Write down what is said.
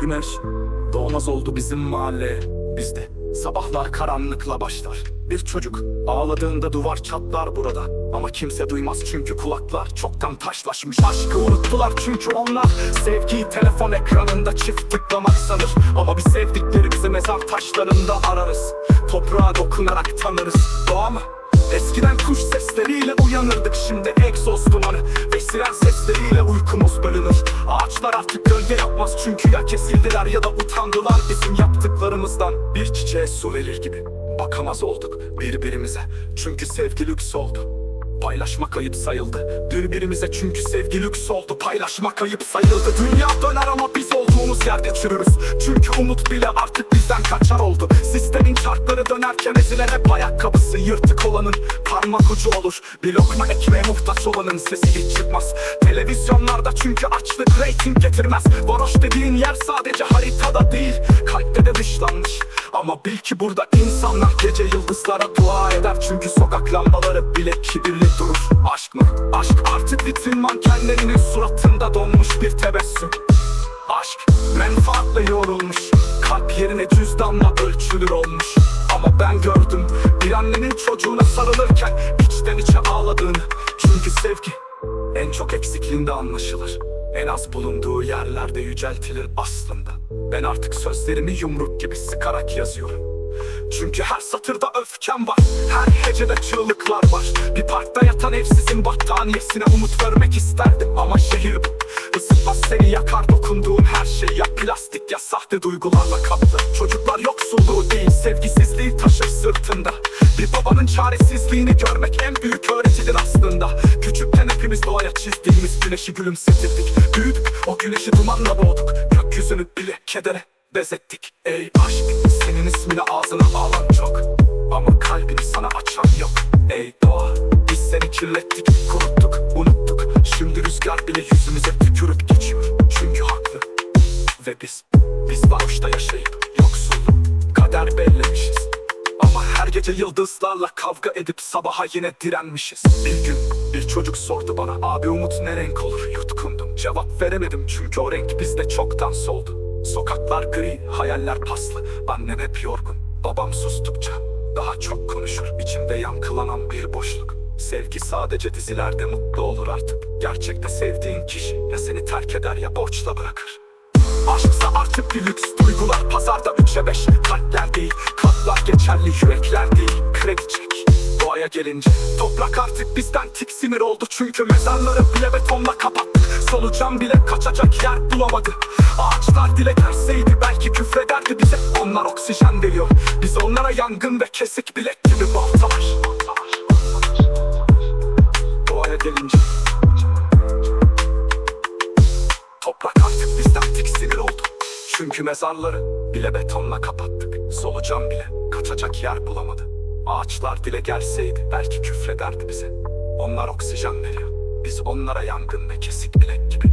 Güneş doğmaz oldu bizim mahalle bizde. Sabahlar karanlıkla başlar. Bir çocuk ağladığında duvar çatlar burada. Ama kimse duymaz çünkü kulaklar çoktan taşlaşmış. Aşkı unuttular çünkü onlar sevgiyi telefon ekranında çift tıklamak sanır. Ama bir sevdiklerimizi mezar taşlarında ararız. Toprağa dokunarak tanırız. Doğa mı? Eskiden kuş sesleriyle uyanırdık şimdi egzoz dumanı siren sesleriyle uykumuz bölünür Ağaçlar artık gölge yapmaz çünkü ya kesildiler ya da utandılar bizim yaptıklarımızdan. Bir çiçeğe su verir gibi bakamaz olduk birbirimize. Çünkü sevgi lüks oldu Paylaşmak ayıp sayıldı. Birbirimize çünkü sevgi lüks oldu. Paylaşmak ayıp sayıldı. Dünya döner ama biz olduğumuz yerde çürürüz. Çünkü umut bile artık bizden kaçar oldu. Sistemin çarkları dönerken ezilen hep ayakkabısı. Yırtık olanın parmak ucu olur. Bir lokma ekmeğe muhtaç olanın sesi hiç çıkmaz. Televizyonlarda çünkü açlık reyting getirmez. Varoş dediğin yer sadece haritada değil. Kalpte de dışlanmış Ama bil ki burada insanlar gece yıldızlara dua eder. Çünkü sokak lambaları bile kibirli durur. Aşk mı? Aşk artık vitrin mankenlerinin suratında donmuş bir tebessüm. Aşk menfaatle yorulmuş. Kalp yerine cüzdanla ölçülür olmuş. Ama ben gördüm bir annenin çocuğuna sarılırken içten içe ağladığını. Çünkü sevgi en çok eksikliğinde anlaşılır En az bulunduğu yerlerde yüceltilir aslında. Ben artık sözlerimi yumruk gibi sıkarak yazıyorum. Çünkü her satırda öfkem var. Her hecede çığlıklar var. Bir parkta yatan evsizin battaniyesine umut vermek isterdim. Ama şehir bu. Isıtmaz seni yakar dokunduğun her şey. Ya plastik ya sahte duygularla kaplı. Çocuklar Bir babanın çaresizliğini görmek en büyük öğretidir aslında. Küçükken hepimiz doğaya çizdiğimiz güneşi gülümsetirdik. Büyüdük o güneşi dumanla boğduk. Gökyüzünü bile kedere bezettik. Ey aşk senin ismini ağzına alan çok. Ama kalbini sana açan yok. Ey doğa biz seni kirlettik kuruttuk unuttuk. Şimdi rüzgar bile yüzümüze tükürüp geçiyor. Çünkü haklı ve biz Biz varoşta yaşayıp gece yıldızlarla kavga edip sabaha yine direnmişiz. Bir gün bir çocuk sordu bana Abi umut ne renk olur? Yutkundum. Cevap veremedim çünkü o renk bizde çoktan soldu. Sokaklar gri, hayaller paslı. Annem hep yorgun, babam sustukça Daha çok konuşur, içimde yankılanan bir boşluk. Sevgi sadece dizilerde mutlu olur artık. Gerçekte sevdiğin kişi ya seni terk eder ya borçla bırakır Aşksa artık bir lüks duygular Pazarda üçe beş. Kalpler değil Katlar geçerli yürekler değil. Kredi çek Doğaya gelince. Toprak artık bizden tiksinir oldu. Çünkü mezarları bile betonla kapattık Solucan bile kaçacak yer bulamadı. Ağaçlar dilek verseydi belki küfrederdi bize. Onlar oksijen veriyor. Biz onlara yangın ve kesik bilek gibi baltalar Çünkü mezarları bile betonla kapattık. Solucan bile kaçacak yer bulamadı. Ağaçlar dile gelseydi belki küfrederdi bize. Onlar oksijen veriyor. Biz onlara yangın ve kesik bilek gibi